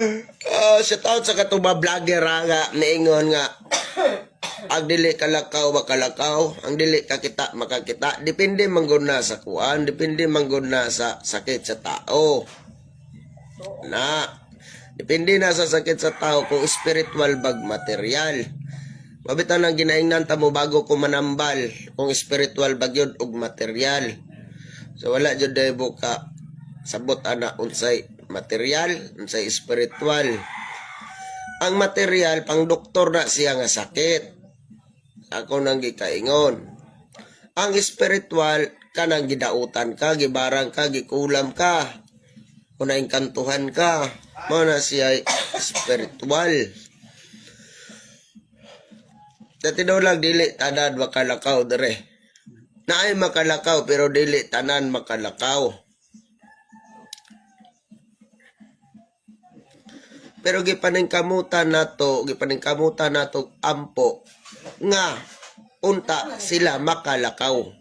Uh, shout out sa katuba vlogger nga niingon nga ang dili kalakaw makalakaw. Ang dili kakita makakita. Depende manggod na sa kuan depende manggod na sa sakit sa tao. Na depende na sa sakit sa tao kung spiritual bag material. Mabitan ang ginaingnan ta mo bago ko manambal kung spiritual bag yun og material. So wala jud day buka sabot ana unsay material unsay spiritual. Ang material pang doktor na siya nga sakit. Ako nang gikaingon. Ang spiritual kanang gidautan ka gibarang ka gikulam ka. Kung naingkantuhan ka mo na siya spiritual. Dati daw lang dili tanan makalakaw dere. Naay makalakaw pero dili tanan makalakaw. Pero gipaningkamutan nato, gipaningkamutan nato ampo nga unta sila makalakaw.